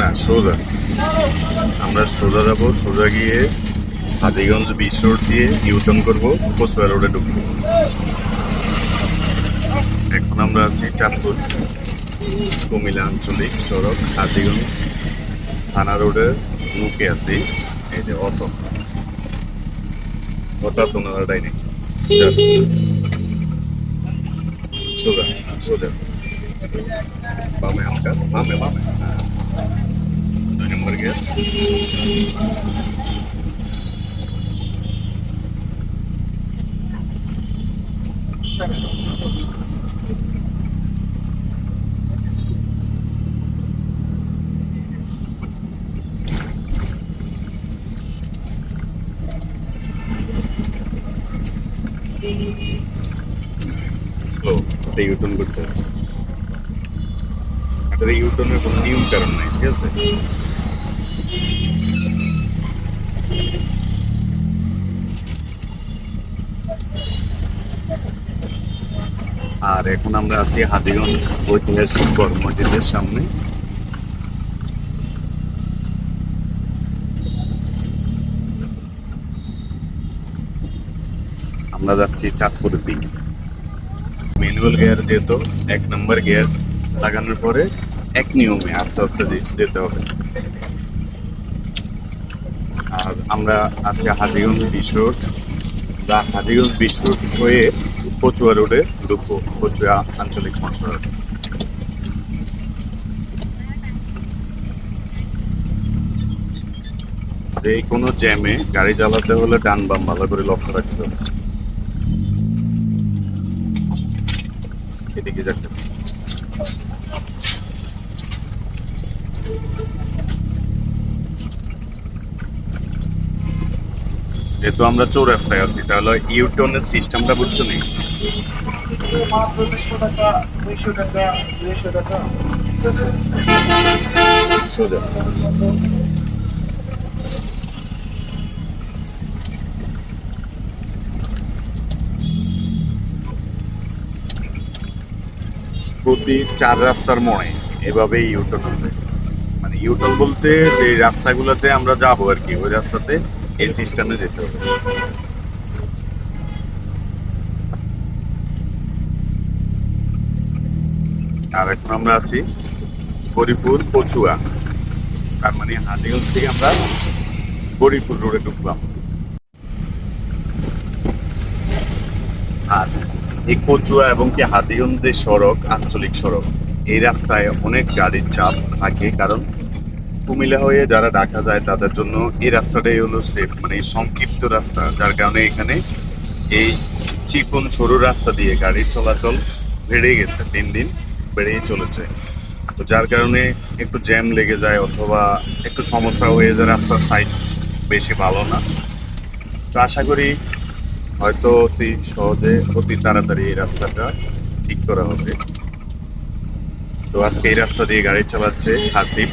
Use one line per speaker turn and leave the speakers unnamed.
না, সোজা। আমরা সোজা যাব, সোজা গিয়ে হাজিগঞ্জ বিশ রোড দিয়ে ইউটার্ন করব কচুয়া রোডে ঢুকবো। এখন আমরা আছি চাঁদপুর, কুমিল্লা আঞ্চলিক সড়ক, হাজিগঞ্জ থানা রোডের মুখে আছি। এই যে অটো। হঠাৎ ওনারা ডাইনে সোজা সোজা। বামে হালকা বামে বামে হ্যাঁ। দুই নম্বর গেট স্লো ইউটন করতে আসলে ইউটনের কোনো নিয়ম কারণ নাই, ঠিক আছে? আর এখন আমরা আছি হাজিগঞ্জ ঐতিহাসিক গড় মসজিদের সামনে। আমরা যাচ্ছি চাঁদপুরের দিকে। ম্যানুয়াল গিয়ার যেহেতু, এক নম্বর গিয়ার লাগানোর পরে এক নিয়মে আস্তে আস্তে যেতে হবে। আর আমরা আছি হাজিগঞ্জ বিশ রোড বা হাজিগঞ্জ বিশ রোড হয়ে কচুয়া রোডে ঢুকবো, কচুয়া আঞ্চলিক মহাসড়ক এই কোনো জ্যামে গাড়ি চালাতে হলে ডান বাম ভালো করে লক্ষ্য রাখতে হবে। এদিকে যাচ্ছে। যেহেতু আমরা চৌরাস্তায় আছি, তাহলে ইউটনের সিস্টেমটা বুঝছ নি
মাত্র দুশো টাকা দুইশো টাকা দুইশো টাকা
সোজা প্রতি চার রাস্তার মোড়ে এভাবেই ইউটার্ন হবে। মানে ইউটার্ন বলতে যে রাস্তাগুলোতে আমরা যাব আর কি, ওই রাস্তাতে এই সিস্টেমে যেতে হবে। আর এখন আমরা আছি গরিপুর কচুয়া। তার মানে হাজিগঞ্জ থেকে আমরা গরিপুর রোডে ঢুকলাম। আর এই কচুয়া এবং কি হাতিগঞ্জের সড়ক, আঞ্চলিক সড়ক, এই রাস্তায় অনেক গাড়ির চাপ থাকে, কারণ কুমিল্লা হয়ে যারা ঢাকা যায়, তাদের জন্য এই রাস্তাটাই হলো সেফ মানে সংক্ষিপ্ত রাস্তা, যার কারণে এখানে এই চিকন সরু রাস্তা দিয়ে গাড়ির চলাচল বেড়ে গেছে, দিন দিন বেড়েই চলেছে। তো যার কারণে একটু জ্যাম লেগে যায় অথবা একটু সমস্যা হয়ে যায়, রাস্তার সাইড বেশি ভালো না। তো আশা করি হয়তো অতি সহজে, অতি তাড়াতাড়ি এই রাস্তাটা ঠিক করা হবে। তো আজকে এই রাস্তা দিয়ে গাড়ি চালাচ্ছে হাসিফ।